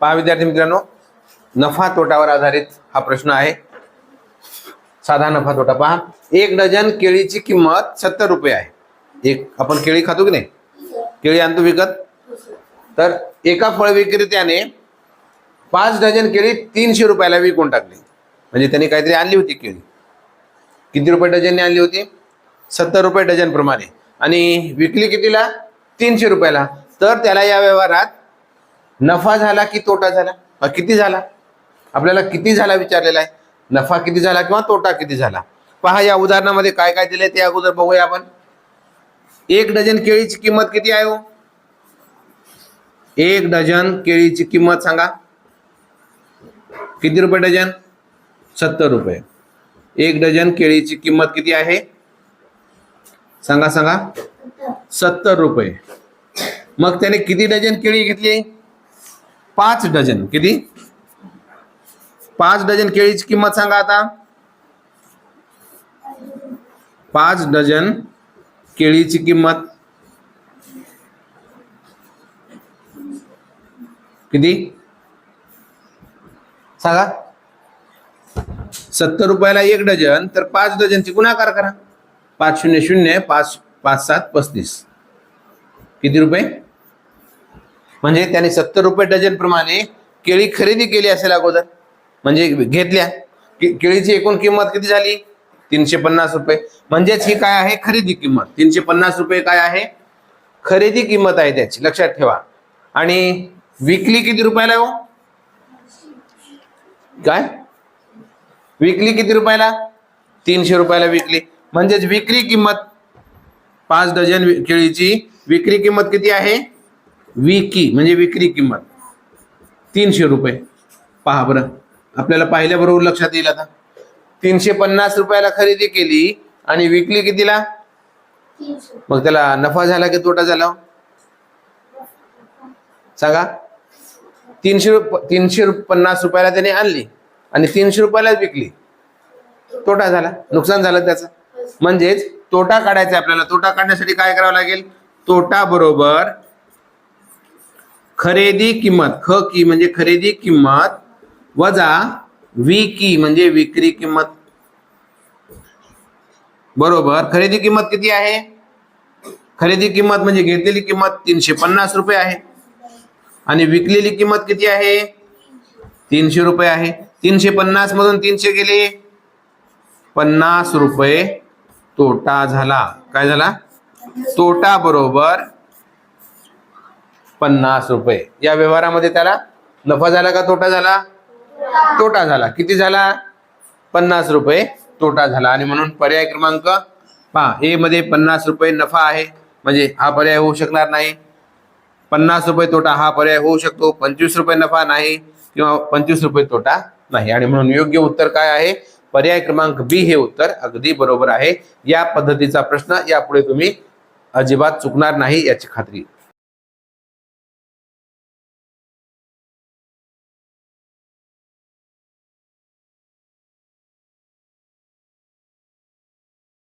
पहा विद्यार्थी मित्रांनो नफा तोटावर आधारित हा प्रश्न आहे. साधा नफा तोटा पहा. एक डझन केळीची किंमत सत्तर रुपये आहे. एक आपण केळी खातो की नाही? केळी आणतो विकत? तर एका फळ विक्रेत्याने पाच डझन केळी तीनशे रुपयाला विकून टाकली. म्हणजे त्यांनी काहीतरी आणली होती केळी. किती रुपये डझनने आणली होती? सत्तर रुपये डझनप्रमाणे आणि विकली कितीला? तीनशे रुपयाला. तर त्याला या व्यवहारात नफा झाला की तोटा झाला? किती झाला? आपल्याला किती झाला विचारलेला आहे? नफा किती झाला किंवा तोटा किती झाला? पहा या उदाहरणामध्ये काय काय दिले ते अगोदर बघूया आपण. एक डझन केळीची किंमत किती आहे हो? एक डझन केळीची किंमत सांगा. किती रुपये डझन? सत्तर रुपये. एक डझन केळीची किंमत किती आहे? सांगा सांगा. सत्तर रुपये. मग त्याने किती डझन केळी घेतली? पाच डझन. किती? पाच डझन केळीची किंमत सांगा आता. पाच डझन केळीची किंमत. किती? सांगा. सत्तर रुपयाला एक डझन तर पाच डझनची गुणाकार करा. पाच शून्य शून्य पाच पाच सात पस्तीस. किती रुपये? म्हणजे त्याने सत्तर रुपये डझन प्रमाणे केळी खरेदी केली असेल अगोदर. म्हणजे घेतल्या. केळीची एकूण किंमत किती झाली? तीनशे पन्नास रुपये. म्हणजेच ही काय आहे? खरेदी किंमत. तीनशे पन्नास रुपये काय आहे? खरेदी किंमत आहे त्याची. लक्षात ठेवा. आणि विकली किती रुपयाला हो? काय? विकली किती रुपयाला? तीनशे रुपयाला विकली. म्हणजेच विक्री किंमत पाच डझन केळीची विक्री किंमत किती आहे? विकी म्हणजे विक्री किंमत. तीनशे रुपये. पहा बरं. आपल्याला पाहिल्याबरोबर लक्षात येईल आता. तीनशे पन्नास रुपयाला खरेदी केली आणि विकली कितीला? मग त्याला नफा झाला की तोटा झाला सांगा. तीनशे रुप तीनशे पन्नास रुपयाला त्याने आणली आणि तीनशे रुपयालाच विकली. तोटा झाला. नुकसान झालं त्याचं. म्हणजेच तोटा काढायचा आपल्याला. तोटा काढण्यासाठी काय करावं लागेल? तोटा बरोबर खरेदी किंमत ख की म्हणजे खरेदी किंमत वजा वी की म्हणजे विक्री किंमत. बरोबर. खरेदी किंमत किती आहे? खरेदी किंमत म्हणजे घेतलेली किंमत तीनशे पन्नास रुपये आहे. आणि विकलेली किंमत किती आहे? तीनशे रुपये आहे. तीनशे पन्नास मधून तीनशे गेले. पन्नास रुपये तोटा झाला. काय झाला? तोटा बरोबर पन्नास रुपये. या व्यवहारामध्ये त्याला नफा झाला का तोटा झाला? तोटा झाला. किती झाला? पन्नास रुपये तोटा झाला. आणि म्हणून पर्याय क्रमांक पहा. ए मध्ये पन्नास रुपये नफा आहे. म्हणजे हा पर्याय होऊ शकणार नाही. पन्नास रुपये तोटा हा पर्याय होऊ शकतो. पंचवीस रुपये नफा नाही किंवा पंचवीस रुपये तोटा नाही. आणि म्हणून योग्य उत्तर काय आहे? पर्याय क्रमांक बी हे उत्तर अगदी बरोबर आहे. या पद्धतीचा प्रश्न यापुढे तुम्ही अजिबात चुकणार नाही याची खात्री.